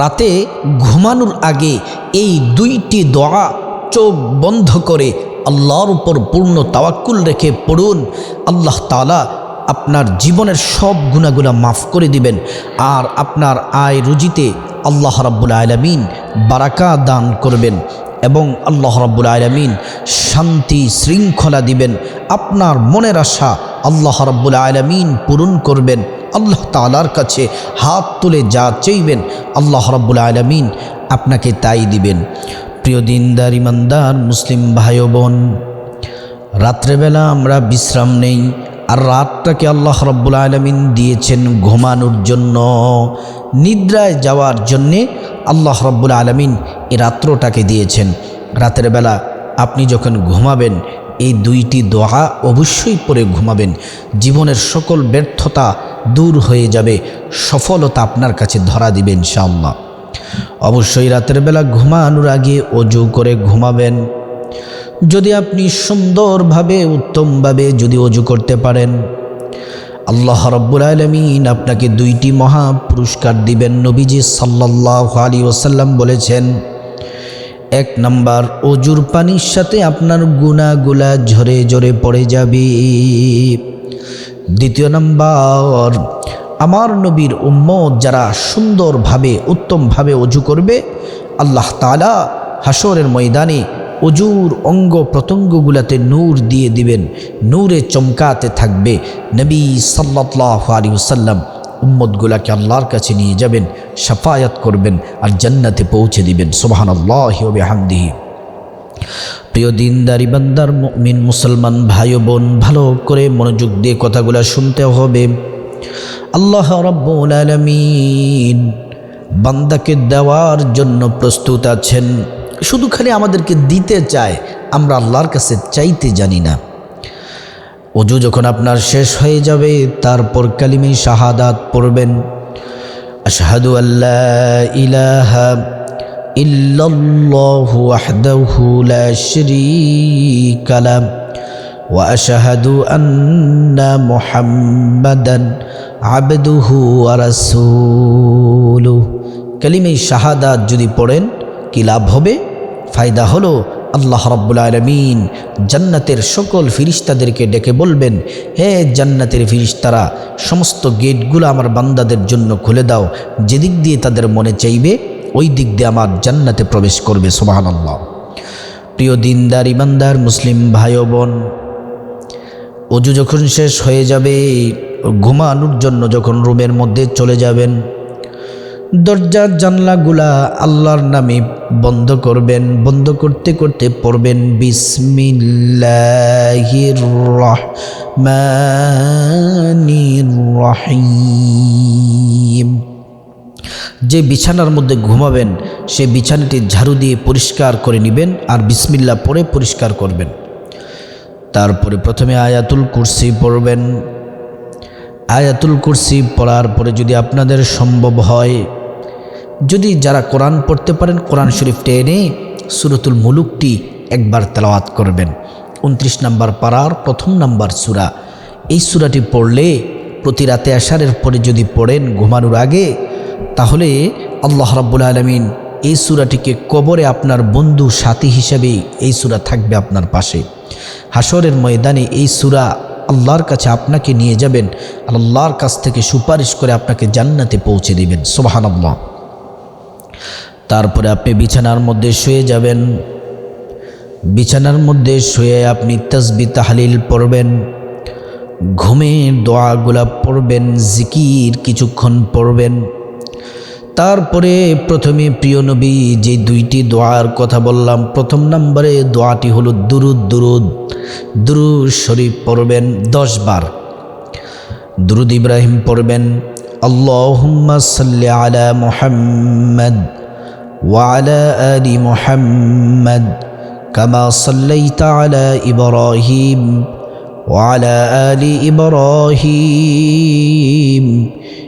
রাতে ঘুমানোর আগে এই দুইটি দোয়া চোখ বন্ধ করে আল্লাহর উপর পূর্ণ তাওয়াক্কুল রেখে পড়ুন। আল্লাহ তালা আপনার জীবনের সব গুণাগুণা মাফ করে দিবেন আর আপনার আয় রুজিতে আল্লাহ রাব্বুল আলমিন বারাকা দান করবেন এবং আল্লাহ রাব্বুল আলমিন শান্তি শৃঙ্খলা দিবেন। আপনার মনের আশা আল্লাহ রাব্বুল আলমিন পূরণ করবেন। আল্লাহ তালার কাছে হাত তুলে যা চাইবেন আল্লাহ রাব্বুল আলমিন আপনাকে তাই দিবেন। প্রিয় দিনদার ইমানদার মুসলিম ভাই বোন রাত্রেবেলা আমরা বিশ্রাম নেই আর রাতটাকে আল্লাহ রব্বুল আলমিন দিয়েছেন ঘুমানোর জন্য। নিদ্রায় যাওয়ার জন্যে আল্লাহ রব্বুল আলমিন এ রাত্রটাকে দিয়েছেন। রাতের বেলা আপনি যখন ঘুমাবেন, এই দুইটি দোয়া অবশ্যই পরে ঘুমাবেন। জীবনের সকল ব্যর্থতা দূর হয়ে যাবে, সফলতা আপনার কাছে ধরা দিবে ইনশাআল্লাহ। অবশ্যই রাতের বেলা ঘুমানোর আগে অজু করে ঘুমাবেন। যদি আপনি সুন্দরভাবে, উত্তমভাবে যদি অজু করতে পারেন, আল্লাহ রব্বুল আলমিন আপনাকে দুইটি মহা পুরস্কার দিবেন। নবীজি সাল্লাহ আলী ওসাল্লাম বলেছেন, এক নাম্বার, অজুর পানির সাথে আপনার গুণাগুলা ঝরে ঝরে পড়ে যাবে। দ্বিতীয় নম্বর, আমার নবীর উম্মত যারা সুন্দরভাবে, উত্তমভাবে অজু করবে, আল্লাহ তালা হাসরের ময়দানে অজুর অঙ্গ প্রত্যঙ্গগুলাতে নূর দিয়ে দিবেন, নূরে চমকাতে থাকবে। নবী সাল্লাহ আলী সাল্লাম উম্মতগুলাকে আল্লাহর কাছে নিয়ে যাবেন সাফায়াত করবেন আর জান্নাতে পৌঁছে দিবেন। সোবাহান আল্লাহ হামদিহি প্রিয় দিনদারি বান্দার মিন মুসলমান ভাই বোন, ভালো করে মনোযোগ দিয়ে কথাগুলো শুনতে হবে। আল্লাহ রব্বুল আলমিন বান্দাকে দেওয়ার জন্য প্রস্তুত আছেন। শুধু খালি আমাদেরকে দিতে চায়, আমরা আল্লাহর কাছে চাইতে জানি না। অজু যখন আপনার শেষ হয়ে যাবে, তারপর কালিমে শাহাদাত পড়বেন। আশহাদু আল্লাহ ইলাহা ওয়াহদাহু লা শারীকা লা ওয়া আশহাদু আন্না মুহাম্মাদান আবদুহু ওয়া রাসূলুহু। কালিমে শাহাদাত যদি পড়েন, কি লাভ হবে? ফায়দা হলো আল্লাহ রব্বুল আলমিন জান্নাতের সকল ফিরিস্তাদেরকে ডেকে বলবেন, হে জান্নাতের ফিরিস্তারা, সমস্ত গেটগুলো আমার বান্দাদের জন্য খুলে দাও। যেদিক দিয়ে তাদের মনে চাইবে ওই দিক দিয়ে আমার জান্নাতে প্রবেশ করবে সোবাহান আল্লাহ প্রিয় দিনদার, ইমানদার, মুসলিম ভাই বোন অজু যখন শেষ হয়ে যাবে, ঘুমানোর জন্য যখন রুমের মধ্যে চলে যাবেন দরজার জানলাগুলা আল্লাহর নামে বন্ধ করবেন, বন্ধ করতে করতে পড়বেন, বিসমিল্লাহির রহমানির রহিম। যে বিছানার মধ্যে ঘুমাবেন, সে বিছানাটি ঝাড়ু দিয়ে পরিষ্কার করে নেবেন আর বিসমিল্লা পরে পরিষ্কার করবেন। তারপরে প্রথমে আয়াতুল কুরসি পড়বেন। আয়াতুল কুরসি পড়ার পরে যদি আপনাদের সম্ভব হয়, যদি যারা কোরআন পড়তে পারেন, কোরআন শরীফটা এনে সুরতুল মুলুকটি একবার তেলাওয়াত করবেন। উনত্রিশ নাম্বার পাড়ার প্রথম নাম্বার সুরা। এই সুরাটি পড়লে প্রতি রাতে আসারের পরে যদি পড়েন, ঘুমানোর আগে তাহলে আল্লাহ রাব্বুল আলমিন এই সুরাটিকে কবরে আপনার বন্ধু সাথী হিসেবে এই সুরা থাকবে আপনার পাশে। হাসরের ময়দানে এই সুরা আল্লাহর কাছে আপনাকে নিয়ে যাবেন, আর আল্লাহর কাছ থেকে সুপারিশ করে আপনাকে জান্নাতে পৌঁছে দেবেন। সোবাহান আল্লাহ তারপরে আপনি বিছানার মধ্যে শুয়ে যাবেন। বিছানার মধ্যে শুয়ে আপনি তসবি তাহলিল পড়বেন, ঘুমের দোয়াগুলা পড়বেন, জিকির কিছুক্ষণ পড়বেন। তারপরে প্রথমে প্রিয় নবী যে দুইটি দোয়ার কথা বললাম, প্রথম নম্বরে দোয়াটি হলো, দুরুদ দুরুদ দুরু শরীফ পড়বেন দশবার দুরুদ ইব্রাহিম পড়বেন, আল্লাহুম্মা সাল্লি আলা মুহাম্মদ ওয়ালা আলি মুহাম্মদ কামা সাল্লাইতা আলা ইব্রাহিম ওয়ালা আলি ইব্রাহিম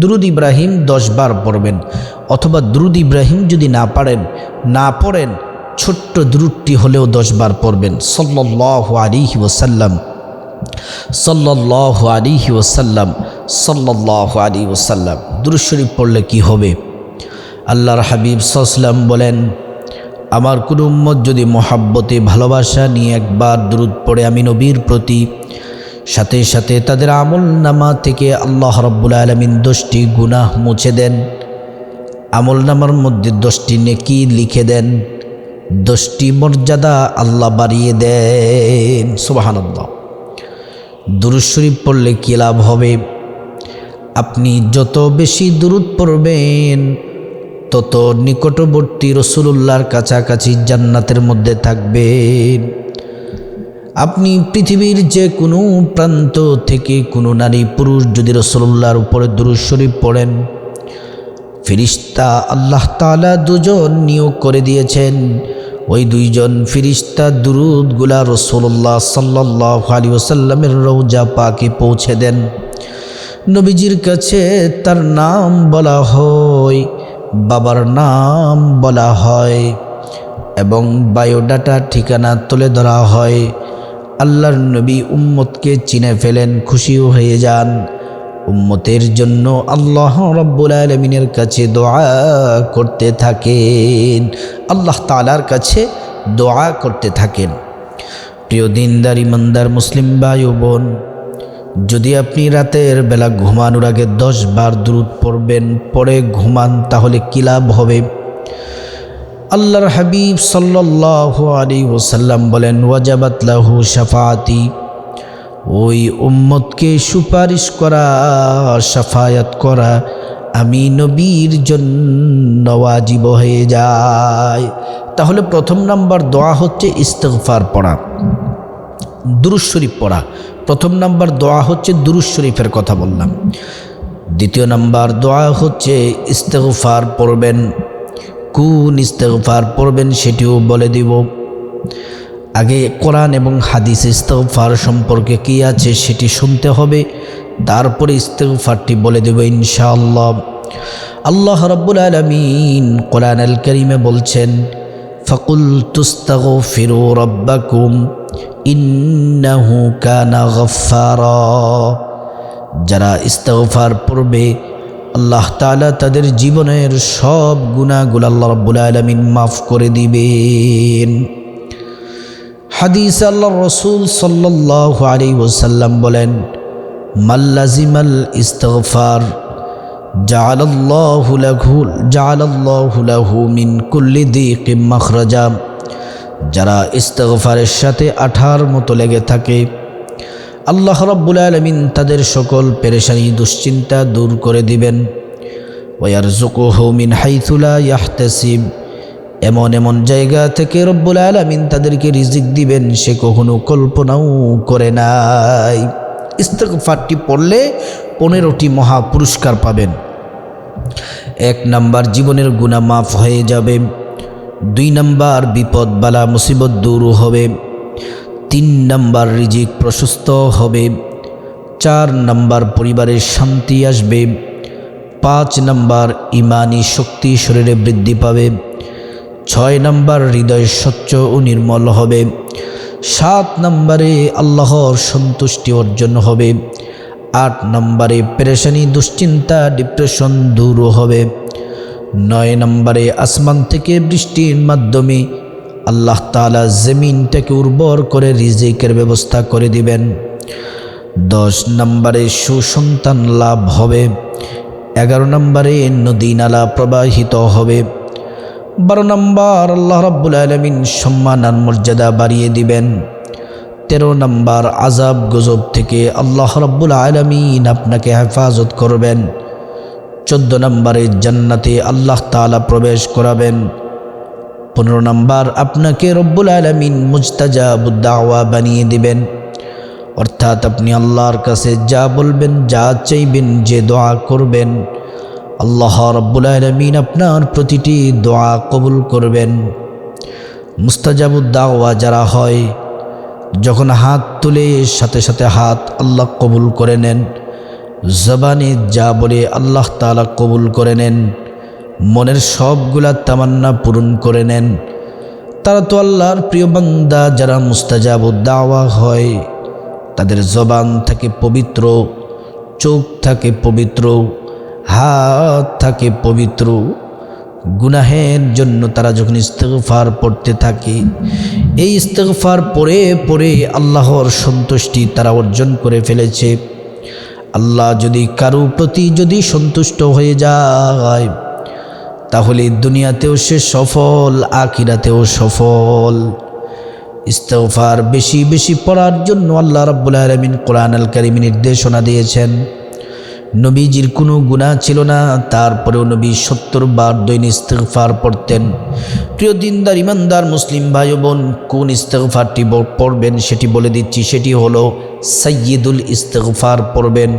দুরুদ ইব্রাহিম দশ বার পড়বেন। অথবা দুরুদ ইব্রাহিম যদি না পারেন, না পড়েন, ছোট্ট দ্রুতটি হলেও দশ বার পড়বেন সল্লাহ আলিহি ওসাল্লাম সল্লাহ আলিহি ওসাল্লাম সল্লাহ আলী ওসাল্লাম দুরুশরীফ পড়লে কি হবে? আল্লাহর হাবিব সাল্লাম বলেন, আমার কোনো উম্মত যদি মহাব্বতে ভালোবাসা নিয়ে একবার দূরত পড়ে আমি নবীর প্রতি সাথে সাথে তাদের আমল নামা থেকে আল্লাহ রব্বুল আলমিন দশটি গুনাহ মুছে দেন। আমল নামার মধ্যে দশটি নেকি লিখে দেন। দশটি মর্যাদা আল্লাহ বাড়িয়ে দেন। সুবাহান্লাহ দুরুদ শরীফ পড়লে কী লাভ হবে? আপনি যত বেশি দূরত পড়বেন, তত নিকটবর্তী রসুল্লাহর কাছাকাছি জান্নাতের মধ্যে থাকবেন। আপনি পৃথিবীর যে কোনো প্রান্ত থেকে কোনো নারী পুরুষ যদি রসুল্লাহর উপরে দুরুদ শরীফ পড়েন, ফিরিস্তা আল্লাহ তালা দুজন নিয়োগ করে দিয়েছেন। ওই দুইজন ফিরিস্তা দুরুদগুলা রসুল্লাহ সাল্লাহ আলী ওসাল্লামের রৌজা পাকে পৌঁছে দেন। নবীজির কাছে তার নাম বলা হয়, বাবার নাম বলা হয় এবং বায়োডাটা ঠিকানা তুলে ধরা হয়। আল্লাহর নবী উম্মতকে চিনে ফেলেন, খুশিও হয়ে যান। উম্মতের জন্য আল্লাহ রব্বুল আলমিনের কাছে দোয়া করতে থাকেন। আল্লাহ তালার কাছে দোয়া করতে থাকেন। প্রিয় দিনদার, ইমানদার মুসলিম বায়ু বোন, যদি আপনি রাতের বেলা ঘুমানোর আগে দশ বার দূরত পড়বেন পরে ঘুমান, তাহলে কী লাভ হবে? আল্লাহর হাবিব সাল্লাহ আলী ওসাল্লাম বলেন, ওয়াজাবাত লাহু শাফাতি ওই উম্মতকে সুপারিশ করা, সাফায়াত করা, আমি নবীর জন্য ওয়াজিব হয়ে যায়। তাহলে প্রথম নাম্বার দোয়া হচ্ছে ইস্তফার পড়া দুরুজ শরীফ পড়া। প্রথম নাম্বার দোয়া হচ্ছে দুরুজ শরীফের কথা বললাম। দ্বিতীয় নাম্বার দোয়া হচ্ছে ইস্তেগফার পড়বেন কোন ইস্তেগফার পড়বেন সেটিও বলে দিব। আগে কোরআন এবং হাদিস ইস্তেগফার সম্পর্কে কী আছে সেটি শুনতে হবে, তারপরে ইস্তেগফারটি বলে দেব ইনশাআল্লাহ। আল্লাহ রব্বুল আলমিন কোরআন আল করিমে বলছেন ফকুল তুস্তাগ ফিরু রব্বাকুম, ইন্নাহু কানা গফারা যারা ইস্তফার পড়বে আল্লাহ তালা তাদের জীবনের সব গুণাগুলো আল্লাহ রব্বুল আলমিন মাফ করে দিবেন। হাদিস আল্লাহ রসুল সাল্লাহ আলী ওসাল্লাম বলেন মাল্লাজিমাল ইস্তফার মিন কুল্লি দিকিম মাখরাজা। যারা ইস্তফারের সাথে আঠার মতো লেগে থাকে আল্লাহ রব্বুল আলমিন তাদের সকল পেরেশানি, দুশ্চিন্তা দূর করে দিবেন। ওয়ার জুকুহমিন হাইথুলা ইয়াহতাসিব। এমন এমন জায়গা থেকে রব্বুল আলমিন তাদেরকে রিজিক দিবেন, সে কখনো কল্পনাও করে নাই। ইস্তফারটি পড়লে পনেরোটি মহা পুরস্কার পাবেন। এক নাম্বার, জীবনের গুণা মাফ হয়ে যাবে। দুই নাম্বার বিপদ বালা মুসিবত দূর হবে। তিন নাম্বার রিজিক প্রশস্ত হবে, চার নাম্বার পরিবারের শান্তি আসবে, পাঁচ নাম্বার ইমানি শক্তি শরীরে বৃদ্ধি পাবে, ছয় নাম্বার হৃদয় স্বচ্ছ ও নির্মল হবে, সাত নম্বরে আল্লাহর সন্তুষ্টি অর্জন হবে, আট নম্বরে পেরেশানি, দুশ্চিন্তা, ডিপ্রেশন দূর হবে, নয় নম্বরে আসমান থেকে বৃষ্টির মাধ্যমে আল্লাহ তালা জমিনটাকে উর্বর করে রিজিকের ব্যবস্থা করে দিবেন। দশ নম্বরে সুসন্তান লাভ হবে। এগারো নম্বরে নদী নালা প্রবাহিত হবে। বারো নম্বর আল্লাহ রাব্বুল আলমিন সম্মান আর মর্যাদা বাড়িয়ে দিবেন। তেরো নম্বর আজাব গজব থেকে আল্লাহ রাব্বুল আলমিন আপনাকে হেফাজত করবেন। চোদ্দ নম্বরে জান্নাতে আল্লাহ তালা প্রবেশ করাবেন। পনেরো নম্বর, আপনাকে রব্বুল আলমিন মুজতাজাবুদ্দাওয়া বানিয়ে দিবেন। অর্থাৎ আপনি আল্লাহর কাছে যা বলবেন, যা চাইবেন, যে দোয়া করবেন, আল্লাহ রব্বুল আলমিন আপনার প্রতিটি দোয়া কবুল করবেন। মুস্তাজাবুদ্দাওয়া যারা হয়, যখন হাত তুলে সাথে সাথে হাত আল্লাহ কবুল করে নেন, জবানে যা বলে আল্লাহ তালা কবুল করে নেন। মনের সবগুলা তামান্না পূরণ করে নেন। তারা তো আল্লাহর প্রিয় বান্দা, যারা মুস্তাজাবুদ্দাওয়া হয়। তাদের জবান থাকে পবিত্র, চোখ থাকে পবিত্র, হাত থাকে পবিত্র। গুনাহের জন্য তারা যখন ইস্তেগফার পড়তে থাকে, এই ইস্তেগফার পড়ে পড়ে আল্লাহর সন্তুষ্টি তারা অর্জন করে ফেলেছে। আল্লাহ যদি কারও প্রতি যদি সন্তুষ্ট হয়ে যায় তাহলে দুনিয়াতেও সে সফল, আখিরাতেও সফল। ইস্তফার বেশি বেশি পড়ার জন্য আল্লাহ রাব্বুল আলমিন কোরআন আল কারিমি নির্দেশনা দিয়েছেন। নবীজির কোনো গুণা ছিল না, তারপরেও নবী সত্তর বার দৈনিক ইস্তেগফার পড়তেন। প্রিয় দিনদার, ইমানদার মুসলিম ভাই বোন কোন ইস্তেগফারটি ব- পড়বেন সেটি বলে দিচ্ছি, সেটি হলো সৈয়দুল ইস্তেগফার পড়বেন।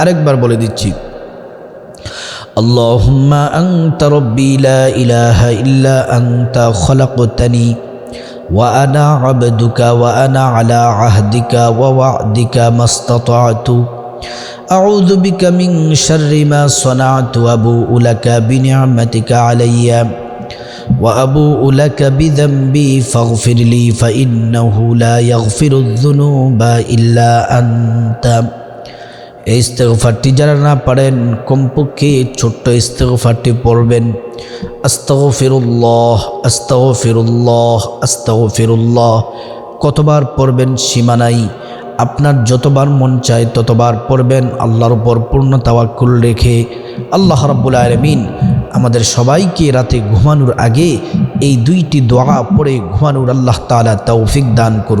আরেকবার বলে দিচ্ছি اللهم أنت ربي لا إله إلا أنت خلقتني وأنا عبدك وأنا على عهدك ووعدك ما استطعت أعوذ بك من شر ما صنعت وأبوء لك بنعمتك علي وأبوء لك بذنبي فاغفر لي فإنه لا يغفر الذنوب إلا أنت এই ইস্তেগফারটি যারা না পারেন, কমপক্ষে ছোট্ট ইস্তেগফারটি পড়বেন। আস্তাগফিরুল্লাহ আস্তাগফিরুল্লাহ আস্তাগফিরুল্লাহ। কতবার পড়বেন সীমা নাই। আপনার যতবার মন চায় ততবার পড়বেন। আল্লাহর উপর পূর্ণ তাওয়াক্কুল রেখে। আল্লাহ রাব্বুল আলমিন আমাদের সবাইকে রাতে ঘুমানোর আগে এই দুইটি দোয়া পড়ে ঘুমানোর আল্লাহ তাআলা তৌফিক দান করুন।